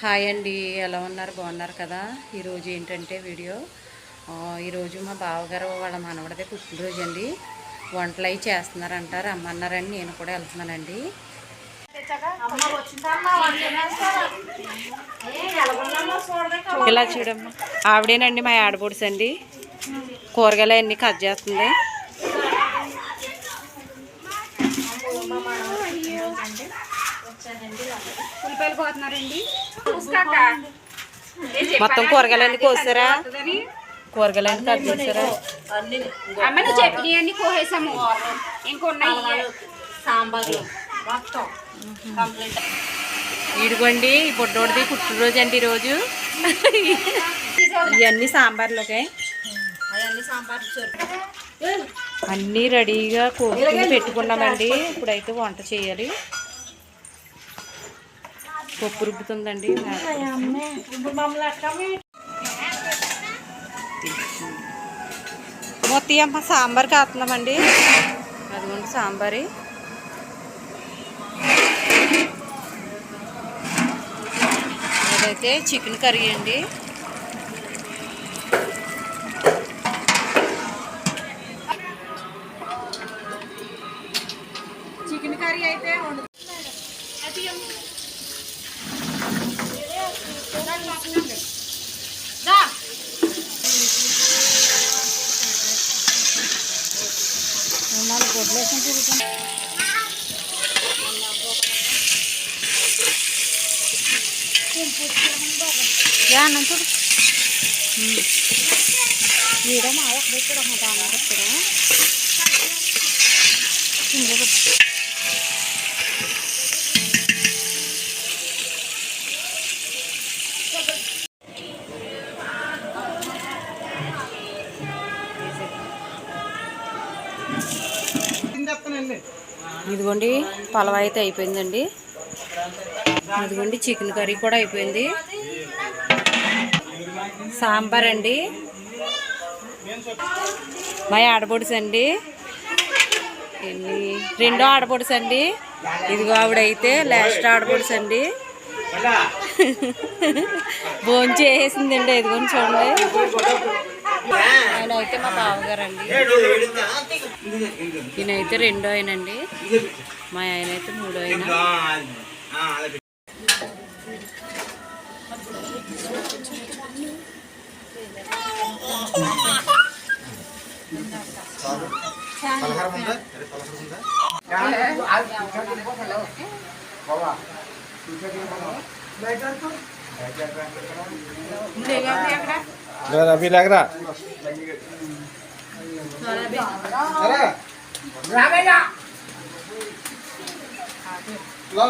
Hi అండి ఎలా ఉన్నారు? బాగున్నారు కదా? ఈరోజు ఏంటంటే వీడియో. ఈరోజు మా బావగారు వాళ్ళ మనవడిదే పుట్టినరోజు అండి. వంటలు అవి చేస్తున్నారంట రమ్మన్నారని నేను కూడా వెళ్తున్నానండి. ఇలా చూడమ్మా. ఆవిడేనండి మా ఆడబొడుసు అండి. కూరగాయలు అన్నీ కట్ చేస్తుంది. ఉల్లిపాయలు పోతున్నారండి. మొత్తం కూరగాయలన్నీ కోసారా? కూరగాయలన్నీ కట్ చేసారా? అమ్మ నువ్వు చెప్పినవి అన్ని కోసేసాము. ఇంకొన్నాయి. సాంబార్లు మొత్తం కంప్లీట్. ఇదిగోండి ఈ పొట్టోడిది పుట్టినరోజు అండి ఈరోజు. ఇవన్నీ సాంబార్లోకే. అన్నీ రెడీగా కోసుకుని పెట్టుకున్నామండి. ఇప్పుడైతే వంట చేయాలి. పప్పు రుబ్బుతుందండి. మొత్తం అమ్మ సాంబార్ కాస్తున్నామండి. అదిగోండి సాంబారి. అదైతే చికెన్ కర్రీ అండి. చికెన్ కర్రీ అయితే ನಾನು ಗೊಡ್ಲೆ ಸಂತಿರ್ತೀನಿ Thank you. ఇదిగోండి పలవ అయితే అయిపోయిందండి. ఇదిగోండి చికెన్ కర్రీ కూడా అయిపోయింది. సాంబార్ అండి. మా ఆడపొడుసు అండి. రెండో ఆడపొడుసు అండి. ఇదిగో ఆవిడైతే లాస్ట్ ఆడపొడుసు అండి. భోంచేసిందండి ఇదిగోని చూడండి. అయితే మా బావగారండి. ఈయనైతే రెండో ఆయనండి. మా ఆయన అయితే మూడో ఆయన. अरे अभी लग रहा अरे लो